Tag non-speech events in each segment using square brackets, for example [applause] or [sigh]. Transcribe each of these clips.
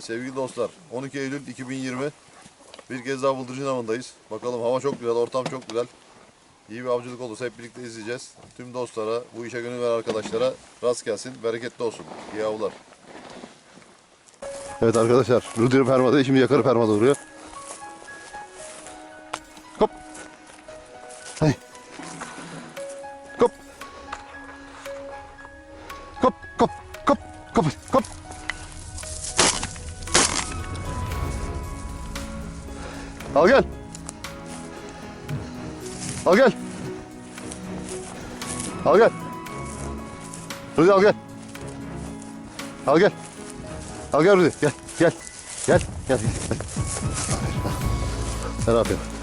sevgili dostlar 12 Eylül 2020 bir kez daha Bıldırcın Avı'ndayız. Bakalım hava çok güzel, ortam çok güzel. İyi bir avcılık olursa hep birlikte izleyeceğiz. Tüm dostlara, bu işe gönül veren arkadaşlara rast gelsin, bereketli olsun. İyi avlar. Evet arkadaşlar, Rudir permada şimdi yakarı permada duruyor. Hop. Hay. Al gel. Al gel. Al gel. Rudy al gel. Al gel. Al gel Rudy. Gel. Gel. Gel. Gel. gel. Ne yapıyorsun?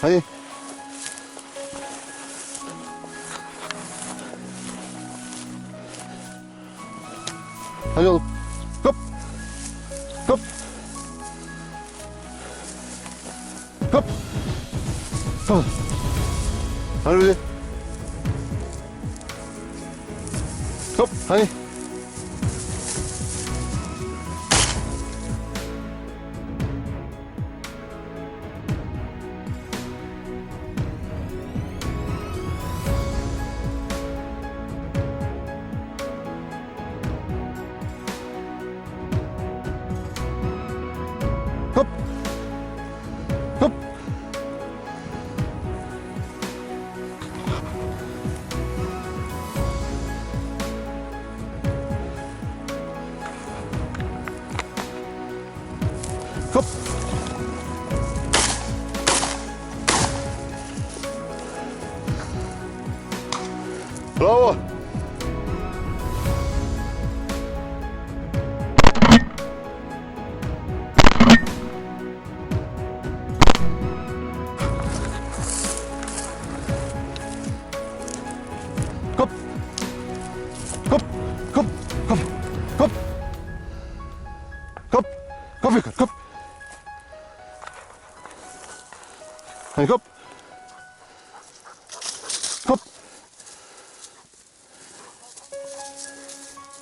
Hadi. Hadi oğlum. Hop. Hop. Hadi Rudy. Hop. Hadi.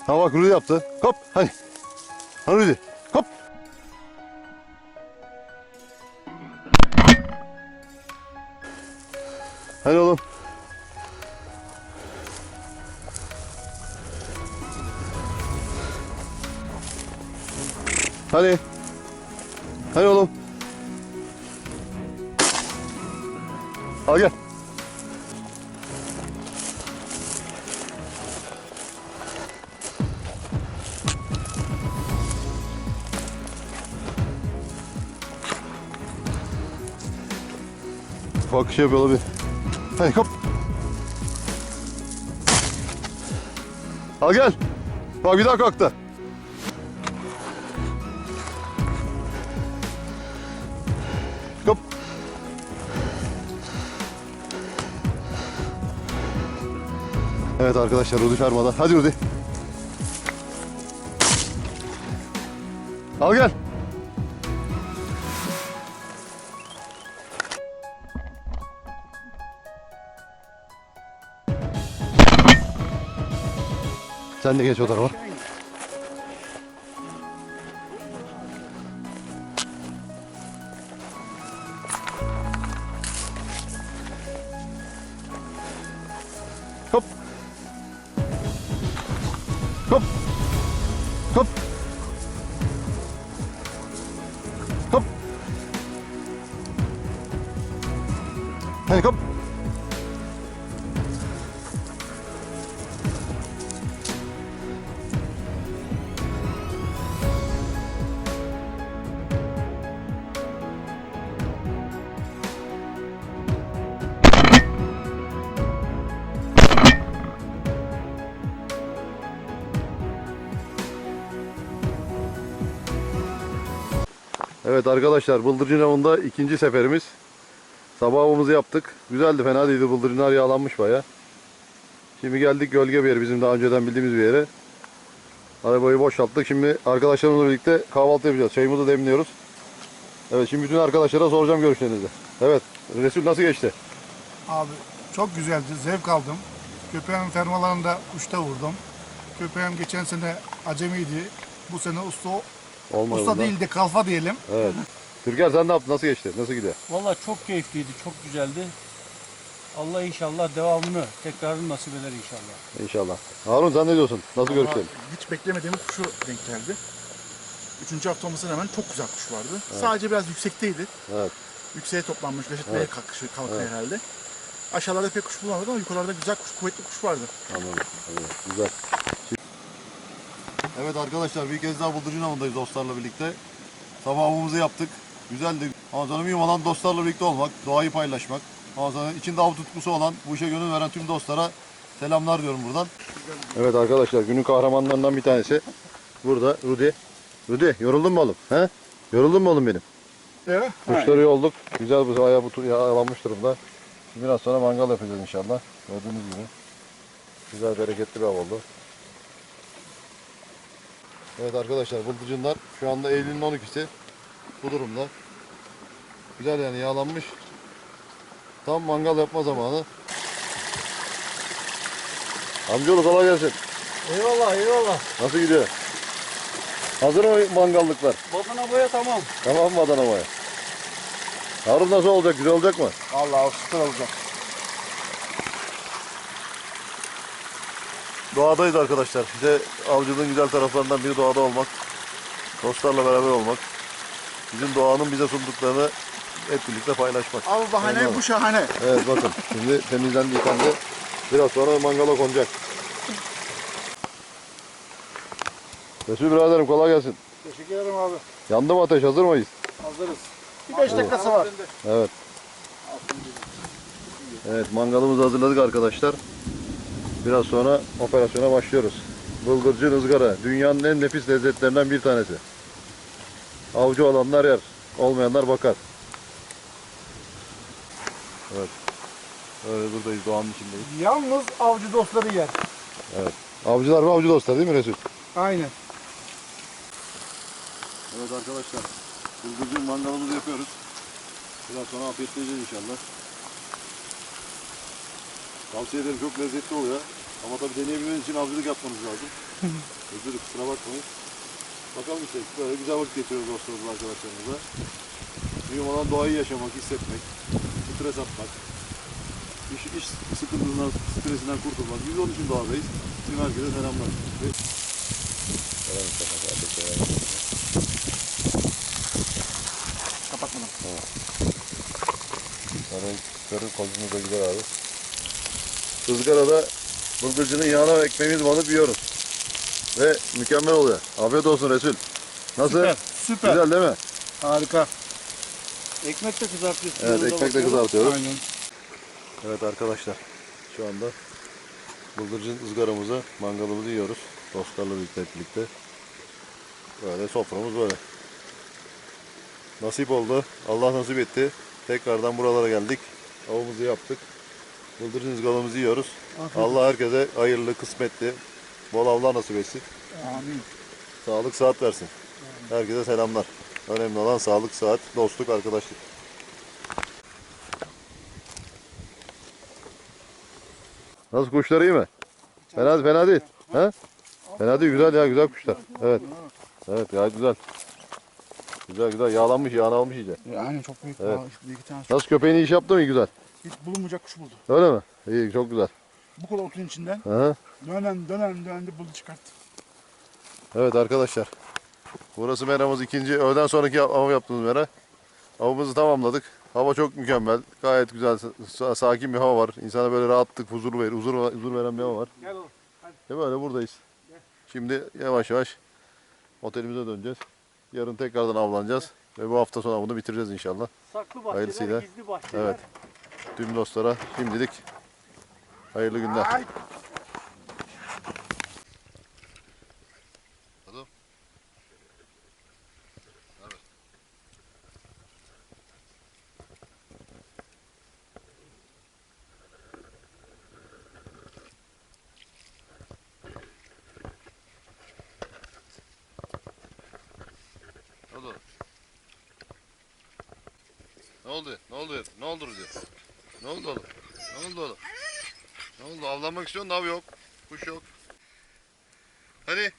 Ha bak Rudy yaptı. Hop. Hadi. Hadi Rudy. Hop. Hadi oğlum. Hadi. Hadi oğlum. Al gel. Şey yapıyor bir. Hadi hop. Al gel. Bak bir daha kalktı. Hop. Evet arkadaşlar Rudi fermada. Hadi Rudi. Al gel. Sen de geç o tarafa. Hop. Hop. Hop. Hop. Hadi hop. Evet arkadaşlar bıldırcın avında ikinci seferimiz. Sabah avımızı yaptık. Güzeldi fena değildi bıldırcınlar yağlanmış baya. Şimdi geldik gölge bir yere bizim daha önceden bildiğimiz bir yere. Arabayı boşalttık. Şimdi arkadaşlarımızla birlikte kahvaltı yapacağız. Çayımızı demliyoruz. Evet şimdi bütün arkadaşlara soracağım görüşlerinizi. Evet Resul nasıl geçti? Abi çok güzeldi, zevk aldım. Köpeğin fermalarında uçta vurdum. Köpeğim geçen sene acemiydi. Bu sene usta, Olmadı usta bunda. değil de kalfa diyelim. Evet. Türker sen ne yaptın? Nasıl geçti? Nasıl gidiyor? Valla çok keyifliydi, çok güzeldi. Allah inşallah devamını, tekrarını nasip eder inşallah. İnşallah. Harun sen ne diyorsun? Nasıl Ama görüşlerin? Hiç beklemediğimiz kuşu denk geldi. Üçüncü hafta olmasına rağmen çok güzel kuş vardı. Sadece biraz yüksekteydi. Evet. Yükseğe toplanmış, reşitmeye Evet. kalkışı, kalktı herhalde. Aşağılarda pek kuş bulamadım ama yukarılarda güzel kuş, kuvvetli kuş vardı. Anladım. Evet, güzel. Evet arkadaşlar bir kez daha bıldırcın avındayız dostlarla birlikte. Sabah avımızı yaptık. Güzeldi. Ama sonra mühim olan dostlarla birlikte olmak, doğayı paylaşmak. Ama sonra içinde av tutkusu olan, bu işe gönül veren tüm dostlara selamlar diyorum buradan. Evet arkadaşlar günün kahramanlarından bir tanesi. Burada Rudi. Rudi yoruldun mu oğlum? He? Yoruldun mu oğlum benim? Evet. Kuşları yolduk. Güzel bu ayağı bu yağlanmış durumda. Biraz sonra mangal yapacağız inşallah. Gördüğünüz gibi. Güzel bereketli bir av oldu. Evet arkadaşlar bıldırcınlar şu anda Eylül'ün 12'si. Bu durumda. Güzel yani yağlanmış. Tam mangal yapma zamanı. Amcaoğlu kolay gelsin. Eyvallah, eyvallah. Nasıl gidiyor? Hazır mı mangallıklar? Badana boya tamam. Tamam mı Adana Baya? Harun nasıl olacak? Güzel olacak mı? Allah süper olacak. Doğadayız arkadaşlar. Bize avcılığın güzel taraflarından biri doğada olmak. Dostlarla beraber olmak. Bizim doğanın bize sunduklarını hep birlikte paylaşmak. Av bahane bu şahane. Evet bakın şimdi temizlendi yıkandı. Biraz sonra mangala konacak. Resul biraderim kolay gelsin. Teşekkür ederim abi. Yandı mı ateş hazır mıyız? Hazırız. Bir beş dakikası var. Evet. Evet mangalımızı hazırladık arkadaşlar. Biraz sonra operasyona başlıyoruz. Bıldırcın ızgara dünyanın en nefis lezzetlerinden bir tanesi. Avcı olanlar yer, olmayanlar bakar. Evet. Öyle buradayız doğanın içindeyiz. Yalnız avcı dostları yer. Avcılar mı avcı dostlar değil mi Resul? Aynen. Evet arkadaşlar. Bıldırcın mangalımızı yapıyoruz. Biraz sonra afiyetleyeceğiz inşallah. Tavsiye ederim çok lezzetli oluyor. Ama tabii deneyebilmeniz için avcılık yapmanız lazım. [laughs] Özür dilerim kusura bakmayın. Bakalım işte böyle güzel vakit geçiriyoruz dostlarımızla arkadaşlarımızla. Mühim olan doğayı yaşamak, hissetmek, stres atmak, iş, iş sıkıntısından, stresinden kurtulmak. Biz onun için doğadayız. Tüm herkese selamlar. Kardeşim. Kapatmadan. Sarı, sarı kozumuz da güzel abi. Izgarada bıldırcının yağına ekmeğimiz banıp yiyoruz. Ve mükemmel oluyor. Afiyet olsun Resul. Nasıl? Süper. Süper. Güzel değil mi? Harika. Ekmek de kızartıyoruz. Evet Yanında ekmek de bakıyorum. kızartıyoruz. Aynen. Evet arkadaşlar şu anda bıldırcın ızgaramızı, mangalımızı yiyoruz. Dostlarla birlikte hep birlikte. Böyle soframız böyle. Nasip oldu. Allah nasip etti. Tekrardan buralara geldik. Avımızı yaptık. Bıldırcın ızgaramızı yiyoruz. Allah herkese hayırlı, kısmetli, bol avlar nasip etsin. Amin. Sağlık, sıhhat versin. Herkese selamlar. Önemli olan sağlık, sıhhat, dostluk, arkadaşlık. Nasıl kuşlar iyi mi? Fena, fena değil. Ha? Fena değil, güzel ya, güzel kuşlar. Evet. Evet, gayet güzel. Güzel güzel, yağlanmış, yağını almış iyice. Aynen çok büyük. Evet. Bir iki tane Nasıl köpeğin iyi iş yaptı mı? Güzel. Hiç bulunmayacak kuş buldu. Öyle mi? İyi, çok güzel. Bu kadar otun içinden Hı. dönen dönen dönen de buldu çıkarttı. Evet arkadaşlar. Burası meramız ikinci. Öğleden sonraki av yaptığımız mera. Avımızı tamamladık. Hava çok mükemmel. Gayet güzel, sa- sakin bir hava var. İnsana böyle rahatlık, huzur verir, huzur, huzur veren bir hava var. Gel oğlum. Ve böyle buradayız. Şimdi yavaş yavaş otelimize döneceğiz. Yarın tekrardan avlanacağız. Ve bu hafta sonu avını bitireceğiz inşallah. Saklı bahçeler, Hayırlısıyla. gizli bahçeler. Evet tüm dostlara şimdilik hayırlı günler. Ay. Ne oldu? Ne oldu? Ne olur diyor. Ne oldu oğlum? Ne oldu oğlum? Ne oldu? Avlanmak istiyorsun av yok. Kuş yok. Hani?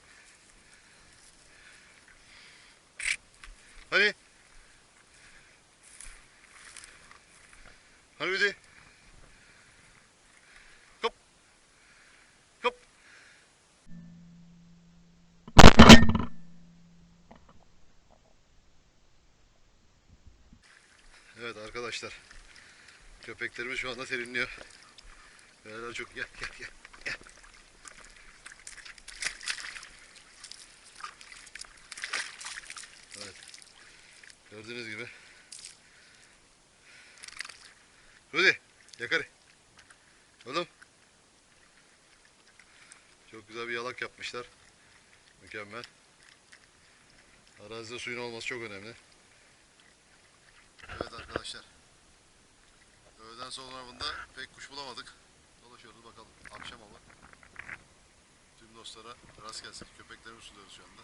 Hani? Hani de? Kop. Kop. Evet arkadaşlar. Köpeklerimiz şu anda serinliyor. Beyler çok gel gel gel. gel. Evet. Gördüğünüz gibi. Hadi yakarı. Oğlum. Çok güzel bir yalak yapmışlar. Mükemmel. Arazide suyun olması çok önemli. Evet arkadaşlar. Öğleden sonra bunda pek kuş bulamadık. Dolaşıyoruz bakalım. Akşam ama. Tüm dostlara rast gelsin. Köpeklerimi suluyoruz şu anda.